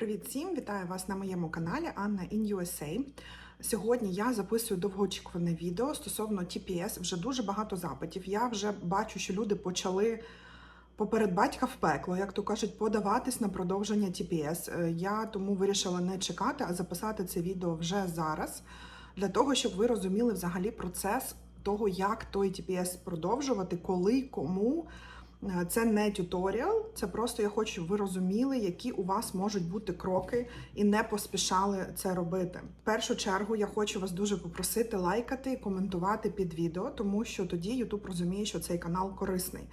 Привіт всім! Вітаю вас на моєму каналі Анна in USA. Сьогодні я записую довгоочікуване відео стосовно TPS. Вже дуже багато запитів. Я вже бачу, що люди почали поперед батька в пекло, як то кажуть, подаватись на продовження TPS. Е, Я тому вирішила не чекати, а записати це відео вже зараз, для того, щоб ви розуміли взагалі процес того, як той TPS продовжувати, коли, кому. Е, Це не тюторіал, це просто я хочу, щоб ви розуміли, які у вас можуть бути кроки, і не поспішали це робити. В першу чергу я хочу вас дуже попросити лайкати і коментувати під відео, тому що тоді YouTube розуміє, що цей канал корисний.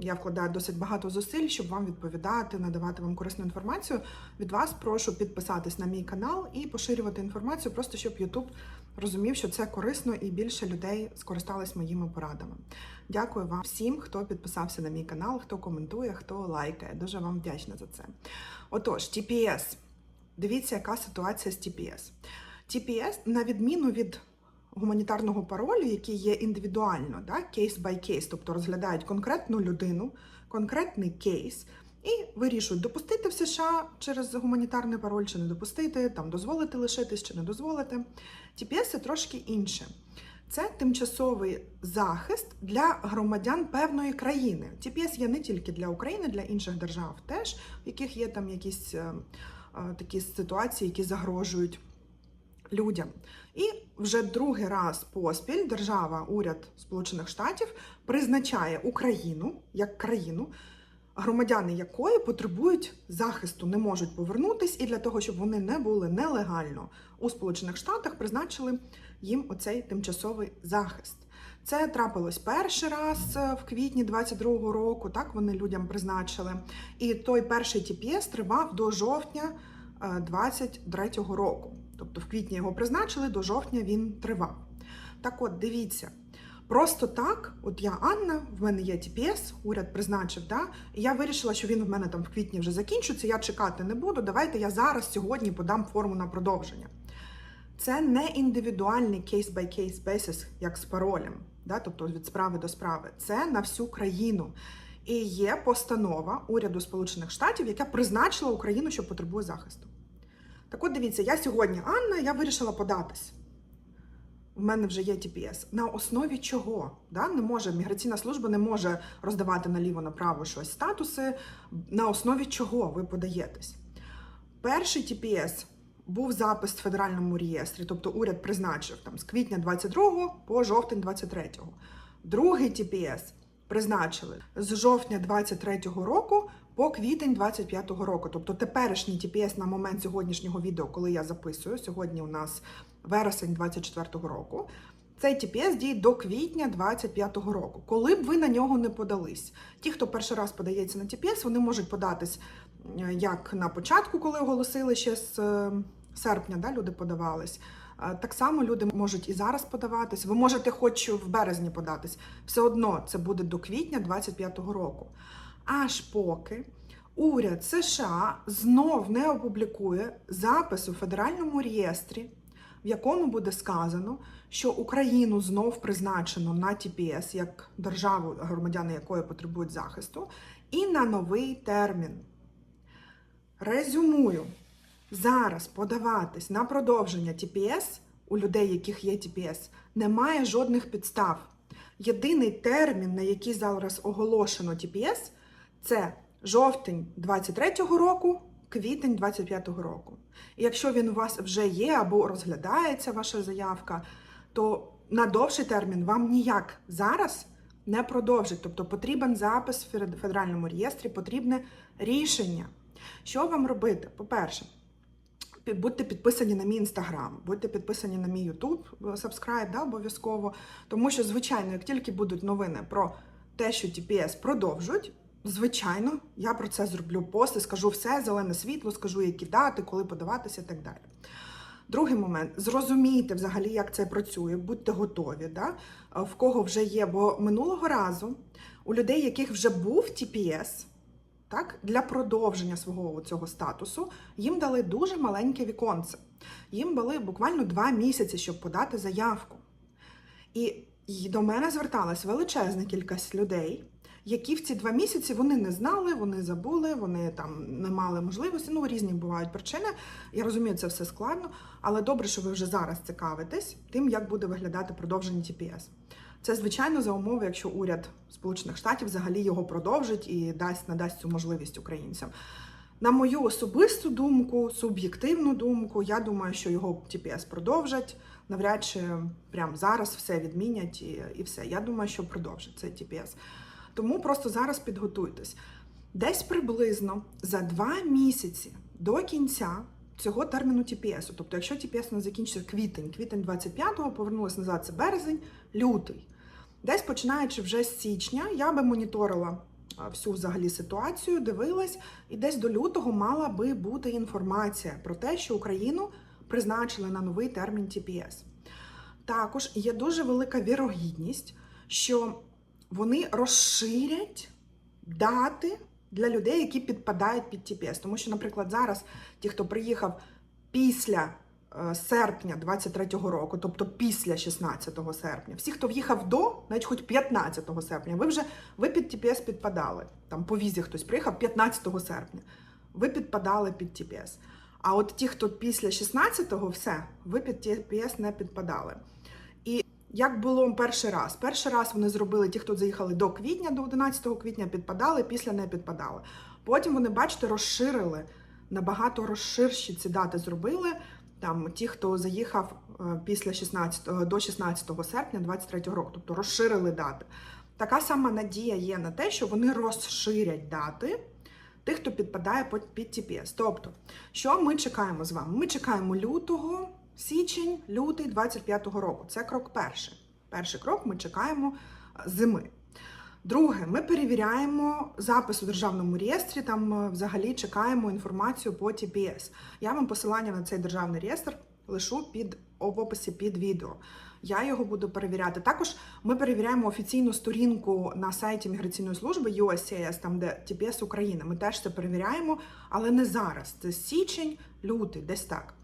Я вкладаю досить багато зусиль, щоб вам відповідати, надавати вам корисну інформацію. Від вас прошу підписатись на мій канал і поширювати інформацію, просто щоб YouTube розумів, що це корисно і більше людей скористались моїми порадами. Дякую вам всім, хто підписався на мій канал, хто коментує, хто лайкає. Дуже вам вдячна за це. Отож, TPS. Дивіться, яка ситуація з TPS. TPS, на відміну від гуманітарного паролю, який є індивідуально, case by case, тобто розглядають конкретну людину, конкретний кейс. І вирішують, допустити в США через гуманітарний пароль чи не допустити, там дозволити лишитись чи не дозволити. TPS трошки інше. Це тимчасовий захист для громадян певної країни. TPS є не тільки для України, для інших держав теж, в яких є там якісь е, е, такі ситуації, які загрожують людям. І вже другий раз поспіль держава, уряд Сполучених Штатів призначає Україну як країну, громадяни якої потребують захисту, не можуть повернутись, і для того, щоб вони не були нелегально у Сполучених Штатах, призначили їм оцей тимчасовий захист. Це трапилось перший раз е, в квітні 22-го року. Так вони людям призначили. І той перший TPS тривав до жовтня 23-го року. Тобто в квітні його призначили, до жовтня він тривав. Так от, дивіться, просто так, от я Анна, в мене є TPS, уряд призначив, да? і я вирішила, що він в мене там в квітні вже закінчиться, я чекати не буду. Давайте я зараз сьогодні подам форму на продовження. Це не індивідуальний case-by-case basis, як з паролем, да? тобто від справи до справи. Це на всю країну. І є постанова уряду Сполучених Штатів, яка призначила Україну, що потребує захисту. Так от дивіться, я сьогодні Анна, я вирішила податись. У мене вже є TPS. На основі чого? Да? Не може, міграційна служба не може роздавати наліво-направо щось статуси. На основі чого ви подаєтесь? Перший TPS був запис в федеральному реєстрі, тобто уряд призначив там з квітня 22 по жовтень 23. Другий TPS призначили з жовтня 23 року по квітень 25-го року. Тобто теперішній TPS на момент сьогоднішнього відео, коли я записую, сьогодні у нас вересень 24-го року. Цей TPS діє до квітня 25-го року. Коли б ви на нього не подались, ті, хто перший раз подається на TPS, вони можуть податись е, як на початку, коли оголосили ще з е, серпня, да, люди подавались. Так само люди можуть і зараз подаватись. Ви можете хоч в березні податись. Все одно це буде до квітня 25-го року. Аж поки уряд США знов не опублікує запис у федеральному реєстрі, в якому буде сказано, що Україну знов призначено на TPS як державу, громадяни якої потребують захисту, і на новий термін. Резюмую, зараз подаватись на продовження TPS у людей, яких є TPS, немає жодних підстав. Єдиний термін, на який зараз оголошено TPS, це жовтень 23-го року, квітень 25-го року. І якщо він у вас вже є або розглядається ваша заявка, то на довший термін вам ніяк зараз не продовжить. Тобто потрібен запис в федеральному реєстрі, потрібне рішення. Що вам робити? По-перше, будьте підписані на мій інстаграм, будьте підписані на мій Ютуб, да, обов'язково. Тому що, звичайно, як тільки будуть новини про те, що TPS продовжують, звичайно, я про це зроблю пост скажу все, зелене світло, скажу, які дати, коли подаватися і так далі. Другий момент зрозумійте взагалі, як це працює, будьте готові, да? В кого вже є. Бо минулого разу у людей, яких вже був TPS, так, для продовження свого цього статусу, їм дали дуже маленьке віконце. Їм дали буквально два місяці, щоб подати заявку. І до мене зверталась величезна кількість людей, які в ці два місяці вони не знали, вони забули, вони там не мали можливості. Ну, різні бувають причини. Я розумію, це все складно, але добре, що ви вже зараз цікавитесь тим, як буде виглядати продовження TPS. Це звичайно за умови, якщо уряд Сполучених Штатів взагалі його продовжить і дасть надасть цю можливість українцям. На мою особисту думку, суб'єктивну думку, я думаю, що його TPS продовжать. Навряд чи прямо зараз все відмінять і, і все. Я думаю, що продовжать цей TPS. Тому просто зараз підготуйтесь. Десь приблизно за два місяці до кінця цього терміну TPS, тобто, якщо у нас закінчиться квітень, квітень 25-го, повернулися назад, це березень, лютий. Десь починаючи вже з січня, я би моніторила всю взагалі ситуацію, дивилась, і десь до лютого мала би бути інформація про те, що Україну призначили на новий термін TPS. Також є дуже велика вірогідність, що вони розширять дати для людей, які підпадають під TPS. Тому що, наприклад, зараз ті, хто приїхав після е, серпня 23-го року, тобто після 16 серпня, всі, хто в'їхав до, навіть хоч 15 серпня, ви вже ви під TPS підпадали. Там по візі хтось приїхав 15 серпня. Ви підпадали під TPS. А от ті, хто після 16-го, все, ви під TPS не підпадали. Як було перший раз? Перший раз вони зробили ті, хто заїхали до квітня, до 11 квітня, підпадали, після не підпадали. Потім вони, бачите, розширили, набагато розширші ці дати зробили. Там ті, хто заїхав е, після 16, до 16 серпня 23 року, тобто розширили дати. Така сама надія є на те, що вони розширять дати тих, хто підпадає під- під Тобто, що ми чекаємо з вами? Ми чекаємо лютого, січень, лютий 25-го року. Це крок перший. Перший крок ми чекаємо е, зими. Друге, ми перевіряємо запис у державному реєстрі. Там е, взагалі чекаємо інформацію по TPS. Я вам посилання на цей державний реєстр лишу під в описі під відео. Я його буду перевіряти. Також ми перевіряємо офіційну сторінку на сайті міграційної служби USCIS, там де TPS Україна. Ми теж це перевіряємо, але не зараз. Це січень, лютий, десь так.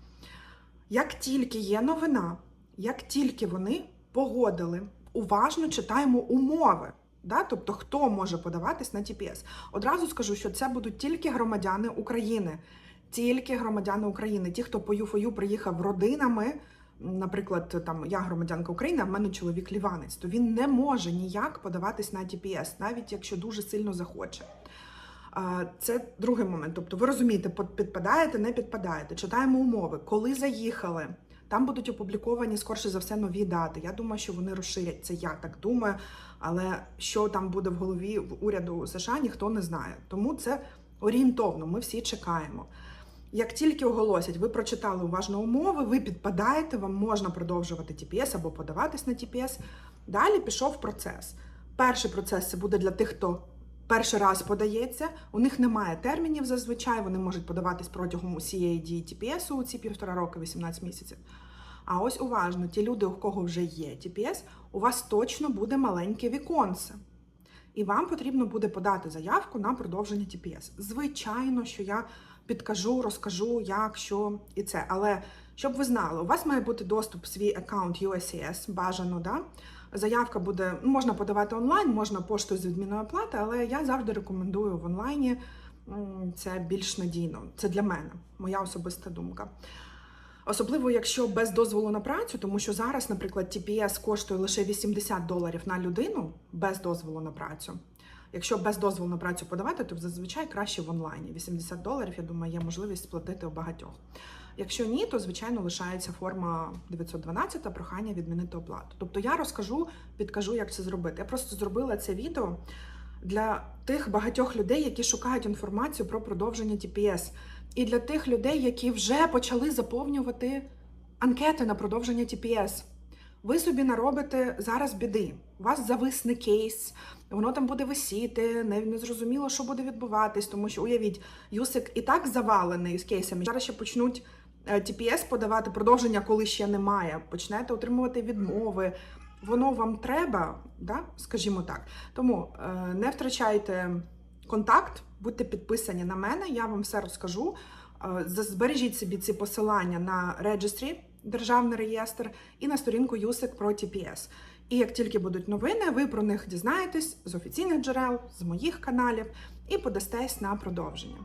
Як тільки є новина, як тільки вони погодили, уважно читаємо умови. Да? Тобто, хто може подаватись на TPS. Одразу скажу, що це будуть тільки громадяни України, тільки громадяни України, ті, хто по ЮФОЮ приїхав родинами. Наприклад, там я громадянка України, а в мене чоловік ліванець, то він не може ніяк подаватись на TPS, навіть якщо дуже сильно захоче. Це другий момент. Тобто, ви розумієте, підпадаєте, не підпадаєте. Читаємо умови, коли заїхали. Там будуть опубліковані скорше за все нові дати. Я думаю, що вони розширять це. Я так думаю, але що там буде в голові в уряду США, ніхто не знає. Тому це орієнтовно. Ми всі чекаємо. Як тільки оголосять, ви прочитали уважно умови, ви підпадаєте, вам можна продовжувати TPS або подаватись на TPS. Далі пішов процес. Перший процес це буде для тих, хто перший раз подається. У них немає термінів зазвичай, вони можуть подаватись протягом усієї дії TPS у ці півтора роки, 18 місяців. А ось уважно, ті люди, у кого вже є TPS, у вас точно буде маленьке віконце. І вам потрібно буде подати заявку на продовження TPS. Звичайно, що я підкажу, розкажу, як, що і це. Але щоб ви знали, у вас має бути доступ в свій аккаунт USCS, бажано, да? Заявка буде, ну, можна подавати онлайн, можна поштою з відміною оплати, але я завжди рекомендую в онлайні. Це більш надійно. Це для мене, моя особиста думка. Особливо, якщо без дозволу на працю, тому що зараз, наприклад, TPS коштує лише 80 доларів на людину без дозволу на працю. Якщо без дозволу на працю подавати, то зазвичай краще в онлайні. 80 доларів, я думаю, є можливість сплатити у багатьох. Якщо ні, то звичайно лишається форма 912 прохання відмінити оплату. Тобто я розкажу, підкажу, як це зробити. Я просто зробила це відео для тих багатьох людей, які шукають інформацію про продовження TPS, і для тих людей, які вже почали заповнювати анкети на продовження TPS. Ви собі наробите зараз біди. У вас зависне кейс, воно там буде висіти, не, зрозуміло, що буде відбуватись, тому що уявіть, Юсик і так завалений з кейсами. Зараз ще почнуть TPS подавати продовження, коли ще немає. Почнете отримувати відмови. Воно вам треба, да? скажімо так. Тому е, не втрачайте контакт, будьте підписані на мене, я вам все розкажу. Е, Збережіть собі ці посилання на Registry, державний реєстр, і на сторінку USIC про TPS. І як тільки будуть новини, ви про них дізнаєтесь з офіційних джерел, з моїх каналів і подастесь на продовження.